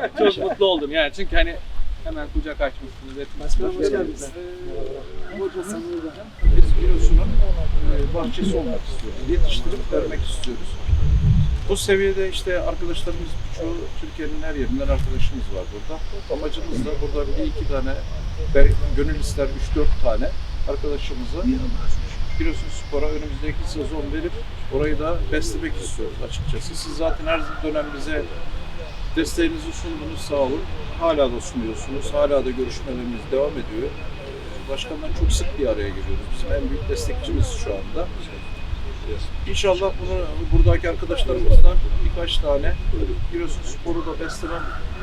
Çok mutlu oldum yani çünkü hani hemen kucak açmışsınız. Başkanım, hoş geldiniz. Ee, hocasının biz Giresun'un e, bahçesi olmak istiyoruz. Yetiştirip vermek istiyoruz. Bu seviyede işte arkadaşlarımız birçoğu Türkiye'nin her yerinden arkadaşımız var burada. Amacımız da burada bir iki tane gönül ister 3-4 tane arkadaşımızı Giresun Spor'a önümüzdeki sezon verip orayı da beslemek istiyoruz açıkçası. Siz zaten her dönem bize desteğinizi sundunuz sağ olun. Hala da sunuyorsunuz. Hala da görüşmelerimiz devam ediyor. Başkanla çok sık bir araya geliyoruz. Bizim en büyük destekçimiz şu anda. İnşallah bunu buradaki arkadaşlarımızdan birkaç tane Giresun Spor'u da besleme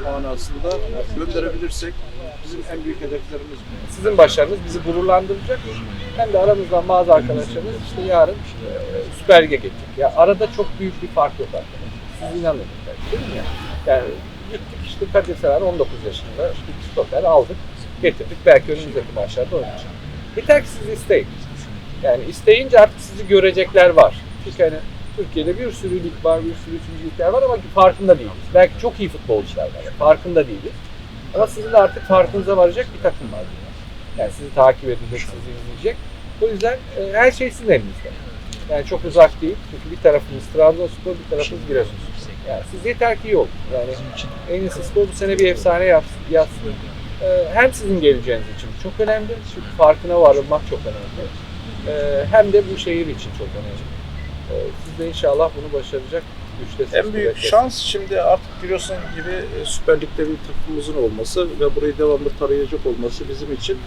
manasında gönderebilirsek bizim en büyük hedeflerimiz bu. Sizin başarınız bizi gururlandıracak. Hem de aramızdan bazı arkadaşlarımız işte yarın e, Süper Lig'e gelecek. Ya arada çok büyük bir fark yok arkadaşlar. Siz inanın. Değil mi? Yani gittik işte Kadir Sever 19 yaşında işte stoper aldık, getirdik. Belki önümüzdeki maçlarda oynayacak. Yeter ki siz isteyin. Yani isteyince artık sizi görecekler var. Çünkü hani Türkiye'de bir sürü lig var, bir sürü üçüncü ligler var ama farkında değiliz. Belki çok iyi futbolcular var. Farkında değiliz. Ama sizin de artık farkınıza varacak bir takım var. Yani sizi takip edecek, sizi izleyecek. O yüzden e, her şey sizin elinizde. Yani çok uzak değil. Çünkü bir tarafımız Trabzonspor, bir tarafımız Giresunspor. Yani siz yeter ki olun. Yani en iyisi bu sene bir efsane yazsın. E, hem sizin geleceğiniz için çok önemli. Çünkü farkına varılmak çok önemli. E, hem de bu şehir için çok önemli. E, siz de inşallah bunu başaracak. En büyük kuvvettesiniz. şans şimdi artık Giresun gibi Süper Lig'de bir takımımızın olması ve burayı devamlı tarayacak olması bizim için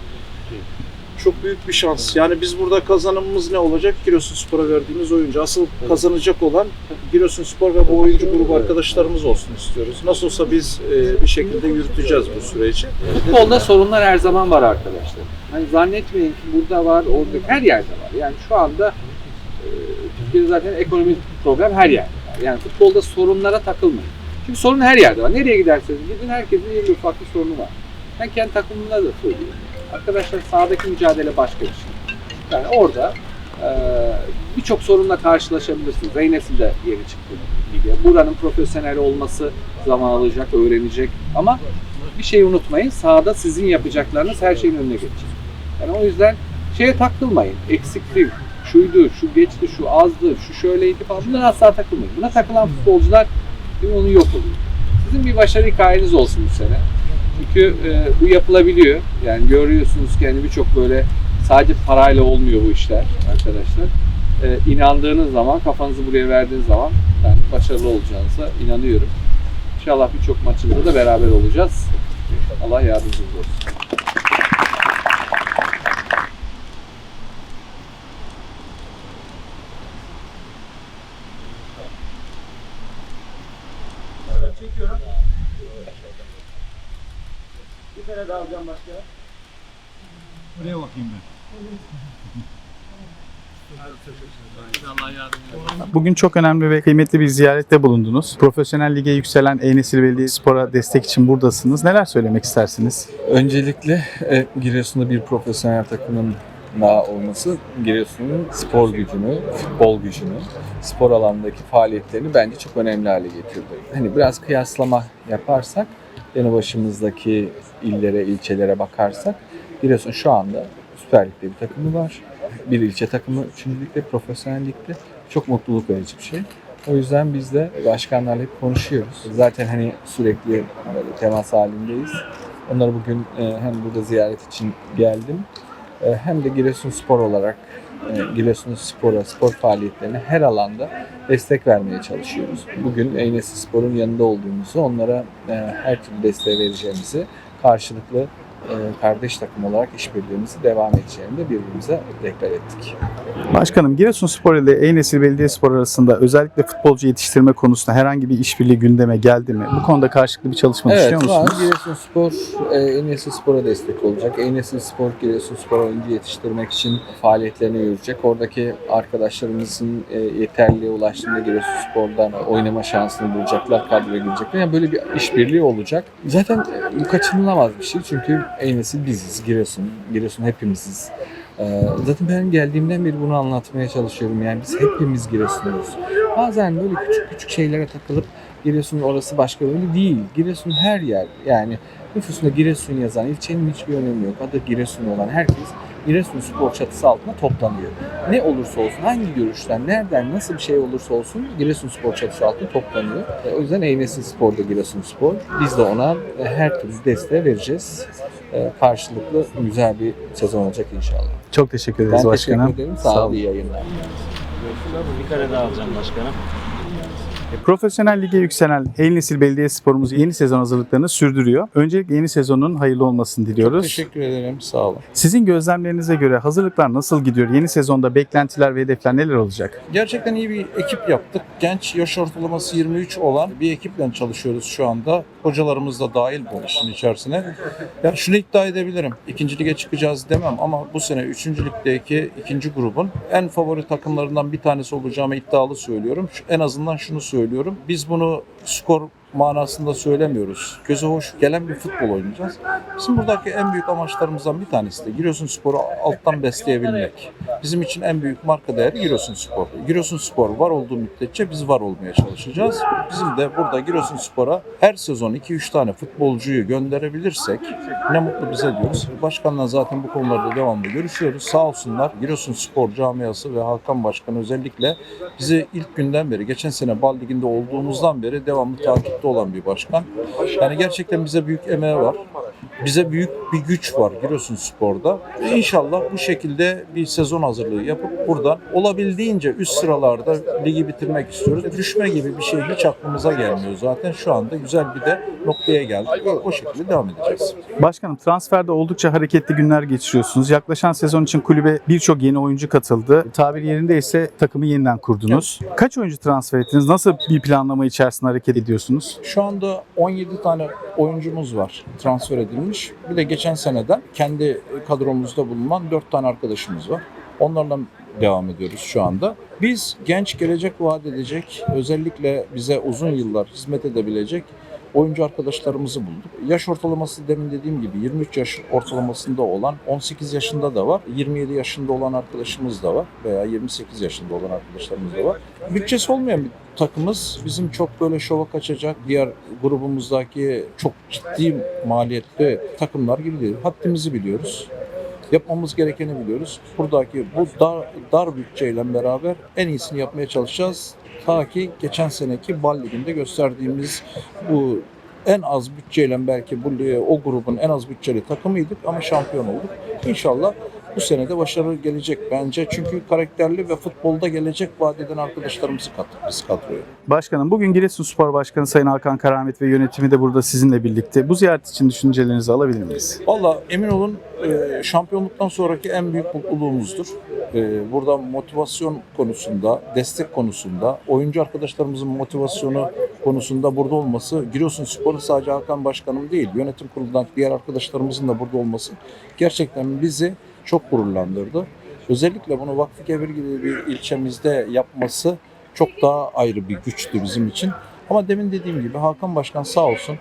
çok büyük bir şans. Yani biz burada kazanımımız ne olacak? Giresunspor'a verdiğimiz oyuncu. Asıl kazanacak olan Giresunspor ve bu oyuncu grubu arkadaşlarımız olsun istiyoruz. Nasıl olsa biz e, bir şekilde yürüteceğiz bu süreci. Futbolda sorunlar her zaman var arkadaşlar. Hani zannetmeyin ki burada var, orada her yerde var. Yani şu anda e, Türkiye'de zaten ekonomik problem her yerde var. Yani futbolda sorunlara takılmayın. Çünkü sorun her yerde var. Nereye giderseniz gidin herkesin bir farklı sorunu var. Ben kendi takımımda da söylüyorum. Arkadaşlar sahadaki mücadele başka bir şey. Yani orada e, birçok sorunla karşılaşabilirsiniz. Reynes'in de yeni çıktı. Buranın profesyonel olması zaman alacak, öğrenecek. Ama bir şeyi unutmayın. Sahada sizin yapacaklarınız her şeyin önüne geçecek. Yani o yüzden şeye takılmayın. Eksiklik, şuydu, şu geçti, şu azdı, şu şöyleydi falan. Bunlara asla takılmayın. Buna takılan futbolcular onu yok oluyor. Sizin bir başarı hikayeniz olsun bu sene. Çünkü e, bu yapılabiliyor. Yani görüyorsunuz ki hani birçok böyle sadece parayla olmuyor bu işler arkadaşlar. E, inandığınız zaman, kafanızı buraya verdiğiniz zaman ben başarılı olacağınıza inanıyorum. İnşallah birçok maçında da beraber olacağız. Allah yardımcınız olsun. Alacağım başka. Buraya bakayım ben. Bugün çok önemli ve kıymetli bir ziyarette bulundunuz. Profesyonel lige yükselen Eynesil Belediyespor'a destek için buradasınız. Neler söylemek istersiniz? Öncelikle e, Giresun'da bir profesyonel takımın daha olması Giresun'un spor gücünü, futbol gücünü, spor alanındaki faaliyetlerini bence çok önemli hale getirdi. Hani biraz kıyaslama yaparsak, yanı başımızdaki illere, ilçelere bakarsak Giresun şu anda Süper Lig'de bir takımı var. Bir ilçe takımı 3. ligde, profesyonel ligde. Çok mutluluk verici bir şey. O yüzden biz de başkanlarla hep konuşuyoruz. Zaten hani sürekli böyle temas halindeyiz. Onları bugün e, hem burada ziyaret için geldim e, hem de Giresunspor olarak e, Giresunspor'a, spor faaliyetlerine her alanda destek vermeye çalışıyoruz. Bugün Eynesi Spor'un yanında olduğumuzu, onlara her türlü desteği vereceğimizi, karşılıklı kardeş takım olarak işbirliğimizi devam edeceğini de birbirimize deklar ettik. Başkanım Giresunspor ile Eynesil Belediyespor arasında özellikle futbolcu yetiştirme konusunda herhangi bir işbirliği gündeme geldi mi? Bu konuda karşılıklı bir çalışma Evet, düşünüyor musunuz? Giresunspor e, Eynesi Spor'a destek olacak. Eynesi Spor, Giresunspor oyuncu yetiştirmek için faaliyetlerini yürütecek. Oradaki arkadaşlarımızın e, yeterliliğe ulaştığında Giresunspor'dan oynama şansını bulacaklar, kadroya girecekler. Yani böyle bir işbirliği olacak. Zaten e, bu kaçınılamaz bir şey çünkü Eynesi biziz, Giresun. Giresun hepimiziz. Ee, Zaten ben geldiğimden beri bunu anlatmaya çalışıyorum. Yani biz hepimiz Giresunluyuz. Bazen böyle küçük küçük şeylere takılıp Giresun'un orası başka böyle değil. Giresun her yer. Yani nüfusunda Giresun yazan ilçenin hiçbir önemi yok. Adı Giresun olan herkes Giresun spor çatısı altında toplanıyor. Ne olursa olsun, hangi görüşten, nereden, nasıl bir şey olursa olsun Giresun spor çatısı altında toplanıyor. E, o yüzden Eynesin Spor da Giresun Spor. Biz de ona e, her türlü desteği vereceğiz. E, karşılıklı güzel bir sezon olacak inşallah. Çok teşekkür ederiz Ben başkanım. teşekkür ederim. Sağ, Sağ olun. iyi yayınlar. Bir kare daha alacağım başkanım. Profesyonel lige yükselen Eğil Nesil Belediye Sporumuz yeni sezon hazırlıklarını sürdürüyor. Öncelikle yeni sezonun hayırlı olmasını diliyoruz. Teşekkür ederim. Sağ olun. Sizin gözlemlerinize göre hazırlıklar nasıl gidiyor? Yeni sezonda beklentiler ve hedefler neler olacak? Gerçekten iyi bir ekip yaptık. Genç yaş ortalaması 23 olan bir ekiple çalışıyoruz şu anda. Hocalarımız da dahil bu işin içerisine. Yani şunu iddia edebilirim. İkinci lige çıkacağız demem ama bu sene 3. ligdeki ikinci grubun en favori takımlarından bir tanesi olacağımı iddialı söylüyorum. En azından şunu söylüyorum. Biz bunu skor manasında söylemiyoruz. Göze hoş gelen bir futbol oynayacağız. Bizim buradaki en büyük amaçlarımızdan bir tanesi de Giresunspor'u alttan besleyebilmek. Bizim için en büyük marka değeri Giresunspor. Giresunspor var olduğu müddetçe biz var olmaya çalışacağız. Bizim de burada Giresunspor'a her sezon 2-3 tane futbolcuyu gönderebilirsek ne mutlu bize diyoruz. Başkanla zaten bu konularda devamlı görüşüyoruz. Sağ olsunlar Giresunspor camiası ve Hakan Başkan özellikle bizi ilk günden beri, geçen sene Bal Ligi'nde olduğumuzdan beri devamlı takipte olan bir başkan. Yani gerçekten bize büyük emeği var. Bize büyük bir güç var Giresunspor'da. İnşallah bu şekilde bir sezon hazırlığı yapıp buradan olabildiğince üst sıralarda ligi bitirmek istiyoruz. Düşme gibi bir şey hiç aklımıza gelmiyor zaten. Şu anda güzel bir de noktaya geldik ve o şekilde devam edeceğiz. Başkanım transferde oldukça hareketli günler geçiriyorsunuz. Yaklaşan sezon için kulübe birçok yeni oyuncu katıldı. Tabir yerinde ise takımı yeniden kurdunuz. Kaç oyuncu transfer ettiniz? Nasıl bir planlama içerisinde hareket ediyorsunuz? Şu anda 17 tane oyuncumuz var transfer edilmiş. Bir de geçen seneden kendi kadromuzda bulunan 4 tane arkadaşımız var. Onlarla devam ediyoruz şu anda. Biz genç gelecek vaat edecek, özellikle bize uzun yıllar hizmet edebilecek oyuncu arkadaşlarımızı bulduk. Yaş ortalaması demin dediğim gibi 23 yaş ortalamasında olan, 18 yaşında da var, 27 yaşında olan arkadaşımız da var veya 28 yaşında olan arkadaşlarımız da var. Bütçesi olmayan bir takımız bizim çok böyle şova kaçacak diğer grubumuzdaki çok ciddi maliyetli takımlar gibi değil. Haddimizi biliyoruz. Yapmamız gerekeni biliyoruz. Buradaki bu dar, dar bütçeyle beraber en iyisini yapmaya çalışacağız. Ta ki geçen seneki Bal Ligi'nde gösterdiğimiz bu en az bütçeyle belki bu o grubun en az bütçeli takımıydık ama şampiyon olduk. İnşallah bu sene de başarı gelecek bence. Çünkü karakterli ve futbolda gelecek vaat eden arkadaşlarımızı kattık biz kadroya. Başkanım bugün Giresunspor Başkanı Sayın Hakan Karamet ve yönetimi de burada sizinle birlikte. Bu ziyaret için düşüncelerinizi alabilir miyiz? Valla emin olun e, şampiyonluktan sonraki en büyük mutluluğumuzdur. E, Burada motivasyon konusunda, destek konusunda, oyuncu arkadaşlarımızın motivasyonu konusunda burada olması, Giresunspor'un sadece Hakan Başkanım değil, yönetim kurulundan diğer arkadaşlarımızın da burada olması gerçekten bizi çok gururlandırdı. Özellikle bunu Vakfı Kebir gibi bir ilçemizde yapması çok daha ayrı bir güçtü bizim için. Ama demin dediğim gibi Hakan Başkan sağ olsun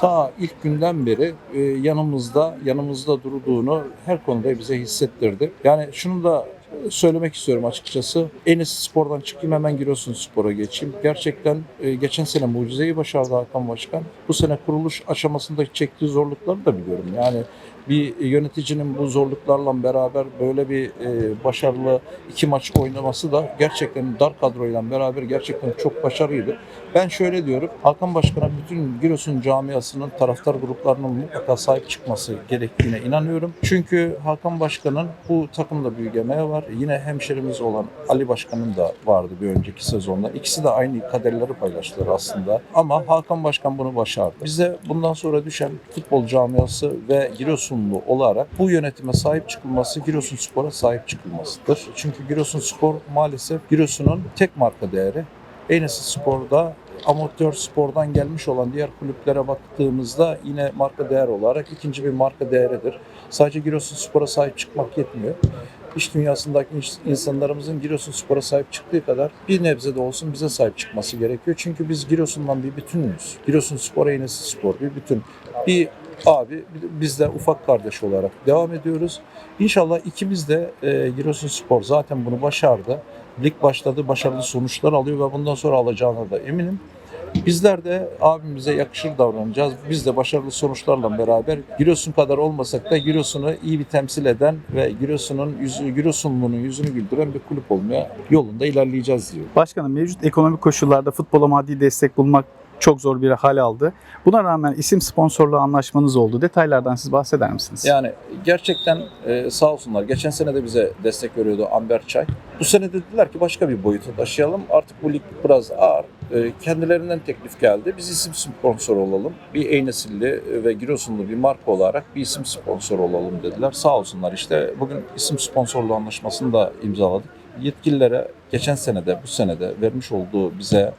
ta ilk günden beri e, yanımızda yanımızda durduğunu her konuda bize hissettirdi. Yani şunu da söylemek istiyorum açıkçası. En iyisi spordan çıkayım hemen Giresun Spor'a geçeyim. Gerçekten e, geçen sene mucizeyi başardı Hakan Başkan. Bu sene kuruluş aşamasında çektiği zorlukları da biliyorum. Yani bir yöneticinin bu zorluklarla beraber böyle bir e, başarılı iki maç oynaması da gerçekten dar kadroyla beraber gerçekten çok başarılıydı. Ben şöyle diyorum, Hakan Başkan'a bütün Giresun camiasının taraftar gruplarının mutlaka sahip çıkması gerektiğine inanıyorum. Çünkü Hakan Başkan'ın bu takımda büyük emeği var. Yine hemşerimiz olan Ali Başkan'ın da vardı bir önceki sezonda. İkisi de aynı kaderleri paylaştılar aslında. Ama Hakan Başkan bunu başardı. Bize bundan sonra düşen futbol camiası ve Giresunlu olarak bu yönetime sahip çıkılması, Giresunspor'a sahip çıkılmasıdır. Çünkü Giresunspor maalesef Giresun'un tek marka değeri. Eynesi Spor'da amatör spordan gelmiş olan diğer kulüplere baktığımızda yine marka değer olarak ikinci bir marka değeridir. Sadece Giresunspor'a sahip çıkmak yetmiyor. İş dünyasındaki insanlarımızın Giresunspor'a sahip çıktığı kadar bir nebze de olsun bize sahip çıkması gerekiyor. Çünkü biz Giresun'dan bir bütünüz. Giresunspor, Eynesi Spor bir bütün. Bir abi biz de ufak kardeş olarak devam ediyoruz. İnşallah ikimiz de e, Giresunspor zaten bunu başardı. Lig başladı, başarılı sonuçlar alıyor ve bundan sonra alacağına da eminim. Bizler de abimize yakışır davranacağız. Biz de başarılı sonuçlarla beraber Giresun kadar olmasak da Giresun'u iyi bir temsil eden ve Giresun'un yüzü, Giresunlu'nun yüzünü güldüren bir kulüp olmaya yolunda ilerleyeceğiz diyor. Başkanım mevcut ekonomik koşullarda futbola maddi destek bulmak çok zor bir hal aldı. Buna rağmen isim sponsorluğu anlaşmanız oldu. Detaylardan siz bahseder misiniz? Yani gerçekten e, sağ olsunlar. Geçen sene de bize destek veriyordu Amber Çay. Bu sene de dediler ki başka bir boyuta taşıyalım. Artık bu lig biraz ağır. E, kendilerinden teklif geldi. Biz isim sponsor olalım. Bir Eynesilli ve Giresunlu bir marka olarak bir isim sponsor olalım dediler. Sağ olsunlar işte bugün isim sponsorluğu anlaşmasını da imzaladık. Yetkililere geçen senede bu senede vermiş olduğu bize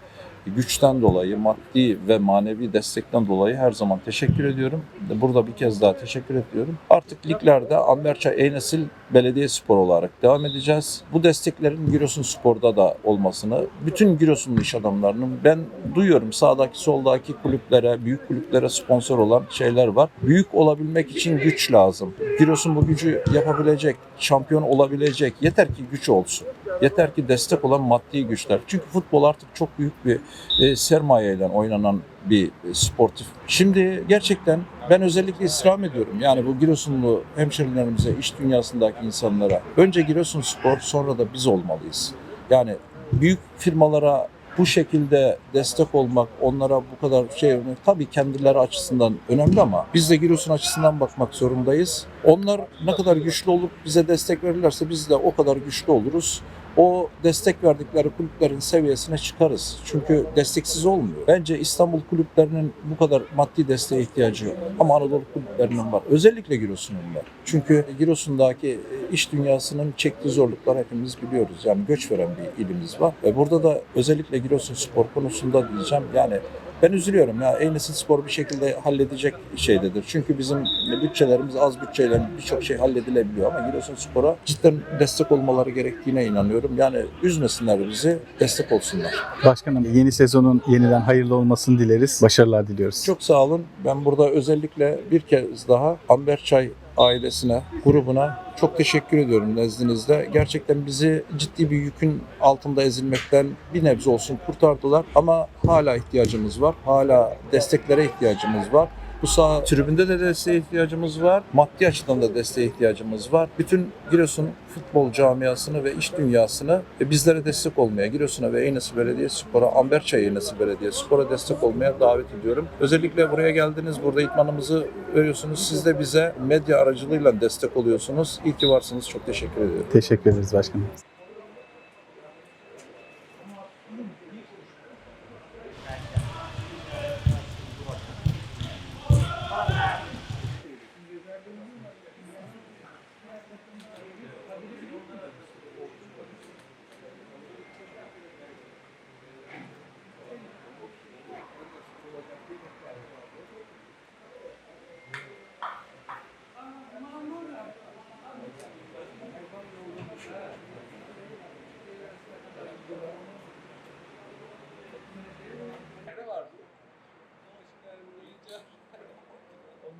güçten dolayı, maddi ve manevi destekten dolayı her zaman teşekkür ediyorum. Burada bir kez daha teşekkür ediyorum. Artık liglerde Amberçay Eynesil Belediyespor olarak devam edeceğiz. Bu desteklerin Giresun Spor'da da olmasını, bütün Giresunlu iş adamlarının ben duyuyorum sağdaki soldaki kulüplere, büyük kulüplere sponsor olan şeyler var. Büyük olabilmek için güç lazım. Giresun bu gücü yapabilecek, şampiyon olabilecek. Yeter ki güç olsun. Yeter ki destek olan maddi güçler. Çünkü futbol artık çok büyük bir e, sermayeyle oynanan bir sportif. Şimdi gerçekten ben özellikle istirham ediyorum. Yani bu Giresunlu hemşerilerimize, iş dünyasındaki insanlara. Önce Giresun Spor, sonra da biz olmalıyız. Yani büyük firmalara bu şekilde destek olmak, onlara bu kadar şey vermek tabii kendileri açısından önemli ama biz de Giresun açısından bakmak zorundayız. Onlar ne kadar güçlü olup bize destek verirlerse biz de o kadar güçlü oluruz o destek verdikleri kulüplerin seviyesine çıkarız. Çünkü desteksiz olmuyor. Bence İstanbul kulüplerinin bu kadar maddi desteğe ihtiyacı yok. Ama Anadolu kulüplerinin var. Özellikle Giresun'un var. Çünkü Giresun'daki iş dünyasının çektiği zorlukları hepimiz biliyoruz. Yani göç veren bir ilimiz var. Ve burada da özellikle Giresun spor konusunda diyeceğim. Yani ben üzülüyorum ya Eynesil Spor bir şekilde halledecek şeydedir. Çünkü bizim bütçelerimiz az bütçeyle birçok şey halledilebiliyor ama Giresun Spor'a cidden destek olmaları gerektiğine inanıyorum. Yani üzmesinler bizi, destek olsunlar. Başkanım yeni sezonun yeniden hayırlı olmasını dileriz. Başarılar diliyoruz. Çok sağ olun. Ben burada özellikle bir kez daha Amber Çay ailesine, grubuna çok teşekkür ediyorum nezdinizde. Gerçekten bizi ciddi bir yükün altında ezilmekten bir nebze olsun kurtardılar. Ama hala ihtiyacımız var. Hala desteklere ihtiyacımız var. Bu saha tribünde de desteğe ihtiyacımız var. Maddi açıdan da desteğe ihtiyacımız var. Bütün Giresun futbol camiasını ve iş dünyasını e, bizlere destek olmaya, Giresun'a ve Eynesil Belediyespor'a, Amberçay Eynesil Belediyespor'a destek olmaya davet ediyorum. Özellikle buraya geldiniz, burada itmanımızı veriyorsunuz. Siz de bize medya aracılığıyla destek oluyorsunuz. İyi ki varsınız. Çok teşekkür ediyorum. Teşekkür ederiz başkanım.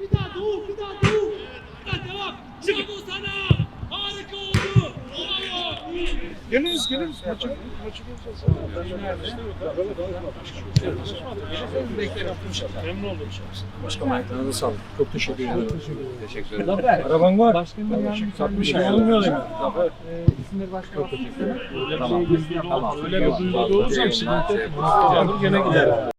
Bir daha dur, bir daha dur. Bir daha devam. Bravo sana. Harika oldu. Bravo. Geliriz geliriz. Maçı, maçı. Memnun oldum. Başkanım ayaklarınıza sağlık. Çok teşekkür ederim. Teşekkür ederim. Zafer. Arabam var. Başkanım yani Satmış ya. Olmuyor ya. isimleri başkanım. Tamam. Öyle bir duygu sıkıntı. Gene gider.